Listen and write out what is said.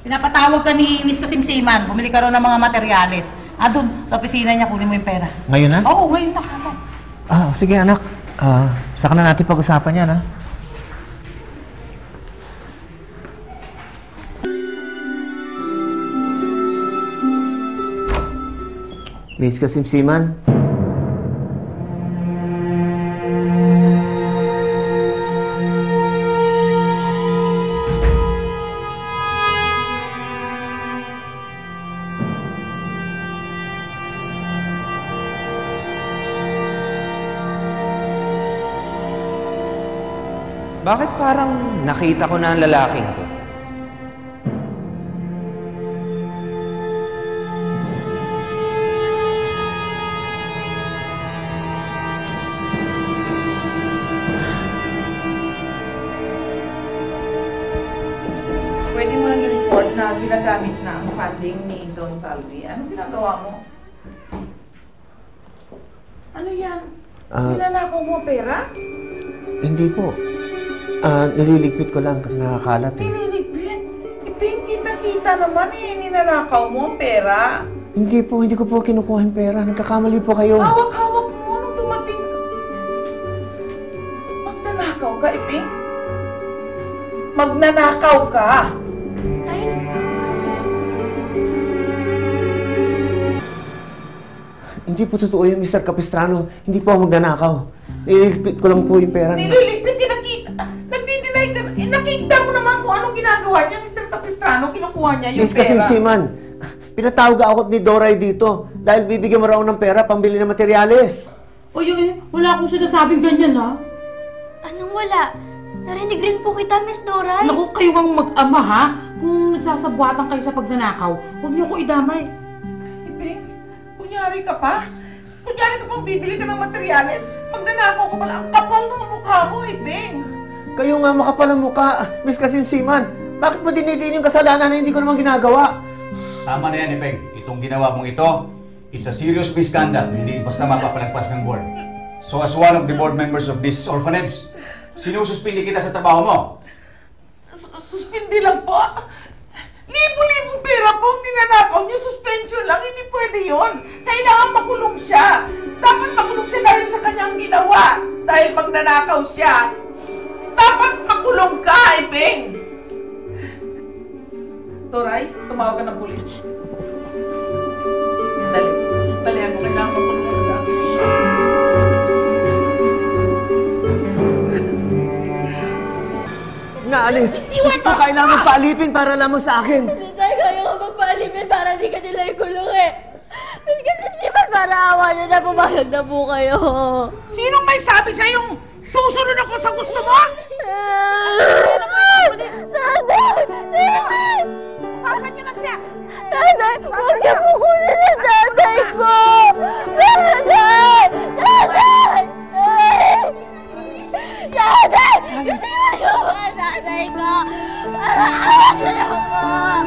Pinapatawag ka ni Miss Kasimsiman. Bumili ka raw ng mga materyales. Ah, doon, sa opisina niya, kunin mo yung pera. Ngayon na? Oo, ngayon na. Ah, sige anak. Ah, saka na natin pag-usapan yan, ha? Miss Kasimsiman? Bakit parang nakita ko na ang lalaking to? Pwede mo lang report na ginagamit na ang funding ni Don Salvi. Ano ginagawa mo? Ano yan? Ah. Ninanakaw mo pera? Hindi po. Ah, nililigpit ko lang kasi nakakalat eh. Nililigpit? Ipin, kita-kita naman eh. Ninanakaw mo ang pera. Hindi po, hindi ko po kinukuha yung pera. Nagkakamali po kayo. Hawak-hawak mo nung dumating ka. Magnanakaw ka, Ipin? Magnanakaw ka! Hindi po totoo yung Mr. Capistrano. Hindi po ako magnanakaw. Nililigpit ko lang po yung pera. Nililigpit, nakita mo naman kung anong ginagawa niya, Mr. Capistrano. Kinukuha niya yung Miss pera. Kasimsiman, pinatawag ako ni Doray dito dahil bibigyan mo raw ng pera pambili ng materyales. Uy, uy, wala akong sinasabing ganyan, ha? Anong wala? Narinig rin po kita, Miss Doray. Naku, kayo ang mag-ama, ha? Kung nagsasabwatan kayo sa pagnanakaw, huwag niyo ko idamay. Iping, kunyari ka pa. Kunyari ka pang bibili ka ng materyales. Magnanakaw ka pala. Ang kapal ng mukha mo, Iping. Kayo nga makapal ang mukha, Miss Kasimsiman. Bakit mo dinidiin yung kasalanan na hindi ko naman ginagawa? Tama na yan, Ipeng. Itong ginawa mong ito, it's a serious misconduct. Hindi basta mapapalagpas ng board. So as one of the board members of this orphanage, sinususpindi kita sa trabaho mo. Sus- Suspindi lang po. Libo-libong pera po ang ninanakaw niya. Suspension lang. Hindi pwede yon. Kailangan makulong siya. Dapat makulong siya dahil sa kanyang ginawa. Dahil magnanakaw siya. Dapat makulong ka, Iping. Toray, tumawag ka ng pulis. Dali. Dali ako. Kailangan makulong ka na. Naalis! Hindi ko kailangan paalipin para lamang sa akin. Hindi tayo kaya ka magpaalipin para hindi ka nila ikulong eh. Miss Kasimsiman, para awa niyo na pumayag na po kayo. Sinong may sabi sa yung susunod ako sa gusto mo? Sasan niyo mo yung tatay ko! Para awa